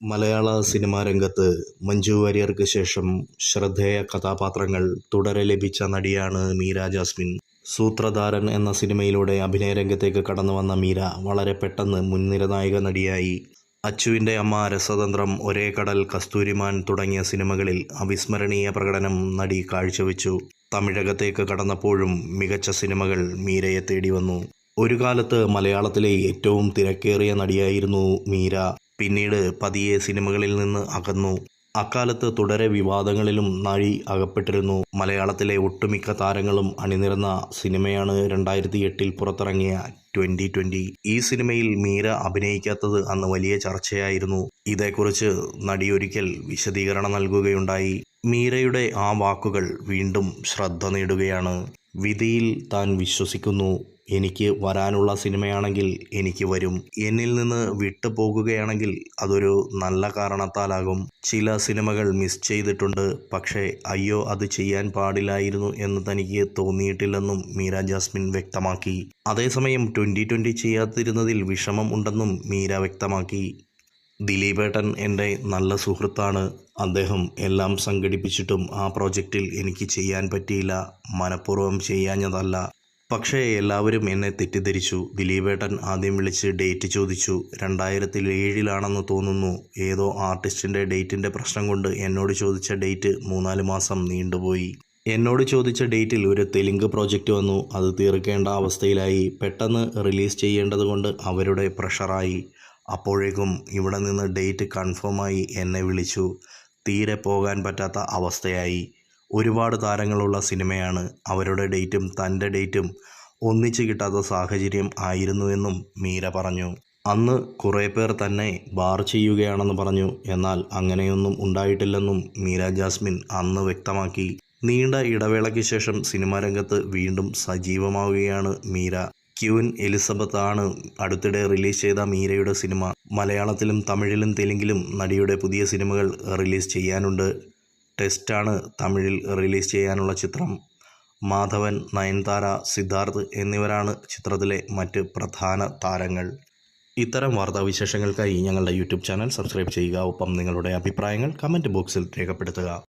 മലയാള cinema രംഗത്ത് മഞ്ജു വാര്യർക്ക് ശേഷം ശ്രദ്ധേയ കഥാപാത്രങ്ങൾ തുടരെ ലഭിച്ച നടിയാണ് മീര ജാസ്മിൻ. സൂത്രധാരൻ എന്ന സിനിമയിലൂടെ അഭിനയ രംഗത്തേക്ക് കടന്നു വന്ന മീര വളരെ പെട്ടെന്ന് മുൻനിര നായിക നടിയായി. അച്ചുവിന്റെ അമ്മ രസതന്ത്രം ഒരേ കടൽ കസ്തൂരിമാൻ തുടങ്ങിയ സിനിമകളിൽ അവിസ്മരണീയ പ്രകടനം നടി കാഴ്ചവെച്ചു. തമിഴകത്തേക്ക് കടന്നപ്പോഴും മികച്ച സിനിമകൾ മീരയെ തേടി വന്നു ഒരു കാലത്ത് മലയാളത്തിലെ ഏറ്റവും തിരക്കേറിയ നടിയായിരുന്നു മീര. പിന്നീട് പതിയെ സിനിമകളിൽ നിന്ന് അകന്നു. അക്കാലത്ത് തുടരെ വിവാദങ്ങളിലും നഴി അകപ്പെട്ടിരുന്നു. മലയാളത്തിലെ ഒട്ടുമിക്ക താരങ്ങളും അണിനിരന്ന സിനിമയാണ് രണ്ടായിരത്തി എട്ടിൽ പുറത്തിറങ്ങിയ ട്വന്റി ട്വന്റി ഈ സിനിമയിൽ മീര അഭിനയിക്കാത്തത് അന്ന് വലിയ ചർച്ചയായിരുന്നു. ഇതേക്കുറിച്ച് നടി ഒരിക്കൽ വിശദീകരണം നൽകുകയുണ്ടായി. മീരയുടെ ആ വാക്കുകൾ വീണ്ടും ശ്രദ്ധ നേടുകയാണ്. വിധിയിൽ താൻ വിശ്വസിക്കുന്നു. എനിക്ക് വരാനുള്ള സിനിമയാണെങ്കിൽ എനിക്ക് വരും. എന്നിൽ നിന്ന് വിട്ടു പോകുകയാണെങ്കിൽ അതൊരു നല്ല കാരണത്താലാകും. ചില സിനിമകൾ മിസ് ചെയ്തിട്ടുണ്ട്. പക്ഷേ അയ്യോ അത് ചെയ്യാൻ പാടില്ലായിരുന്നു എന്ന് തനിക്ക് തോന്നിയിട്ടില്ലെന്നും മീര ജാസ്മിൻ വ്യക്തമാക്കി. അതേസമയം ട്വന്റി ട്വന്റി ചെയ്യാതിരുന്നതിൽ വിഷമം ഉണ്ടെന്നും മീര വ്യക്തമാക്കി. ദിലീപേട്ടൻ എന്റെ നല്ല സുഹൃത്താണ്. അദ്ദേഹം എല്ലാം സംഘടിപ്പിച്ചിട്ടും ആ പ്രോജക്റ്റിൽ എനിക്ക് ചെയ്യാൻ പറ്റിയില്ല. മനഃപൂർവം ചെയ്യാഞ്ഞതല്ല. പക്ഷേ എല്ലാവരും എന്നെ തെറ്റിദ്ധരിച്ചു. ദിലീപേട്ടൻ ആദ്യം വിളിച്ച് ഡേറ്റ് ചോദിച്ചു. രണ്ടായിരത്തി ഏഴിലാണെന്ന് തോന്നുന്നു. ഏതോ ആർട്ടിസ്റ്റിന്റെ ഡേറ്റിന്റെ പ്രശ്നം കൊണ്ട് എന്നോട് ചോദിച്ച ഡേറ്റ് മൂന്നാൽ മാസം നീണ്ടുപോയി. എന്നോട് ചോദിച്ച ഡേറ്റിൽ ഒരു തെലുങ്ക് പ്രോജക്റ്റ് വന്നു. അത് തീർക്കേണ്ട അവസ്ഥയിലായി. പെട്ടെന്ന് റിലീസ് ചെയ്യേണ്ടതുകൊണ്ട് അവരുടെ പ്രഷറായി. അപ്പോഴേക്കും ഇവിടെ നിന്ന് ഡേറ്റ് കൺഫേമായി എന്നെ വിളിച്ചു. തീരെ പോകാൻ പറ്റാത്ത അവസ്ഥയായി. ഒരുപാട് താരങ്ങളുള്ള സിനിമയാണ്. അവരുടെ ഡേറ്റും തന്റെ ഡേറ്റും ഒന്നിച്ച് കിട്ടാത്ത സാഹചര്യം ആയിരുന്നുവെന്നും മീര പറഞ്ഞു. അന്ന് കുറേ പേർ തന്നെ ബാർ ചെയ്യുകയാണെന്ന് പറഞ്ഞു. എന്നാൽ അങ്ങനെയൊന്നും ഉണ്ടായിട്ടില്ലെന്നും മീര ജാസ്മിൻ അന്ന് വ്യക്തമാക്കി. നീണ്ട ഇടവേളയ്ക്ക് ശേഷം സിനിമാ രംഗത്ത് വീണ്ടും സജീവമാവുകയാണ് മീര. ക്യൂൻ എലിസബത്ത് ആണ് അടുത്തിടെ റിലീസ് ചെയ്ത മീരയുടെ സിനിമ. മലയാളത്തിലും തമിഴിലും തെലുങ്കിലും നടിയുടെ പുതിയ സിനിമകൾ റിലീസ് ചെയ്യാനുണ്ട്. ടെസ്റ്റാണ് തമിഴിൽ റിലീസ് ചെയ്യാനുള്ള ചിത്രം. മാധവൻ നയൻതാര സിദ്ധാർത്ഥ് എന്നിവരാണ് ചിത്രത്തിലെ മറ്റ് പ്രധാന താരങ്ങൾ. ഇത്തരം വാർത്താവിശേഷങ്ങൾക്കായി ഞങ്ങളുടെ യൂട്യൂബ് ചാനൽ സബ്സ്ക്രൈബ് ചെയ്യുക. ഒപ്പം നിങ്ങളുടെ അഭിപ്രായങ്ങൾ കമന്റ് ബോക്സിൽ രേഖപ്പെടുത്തുക.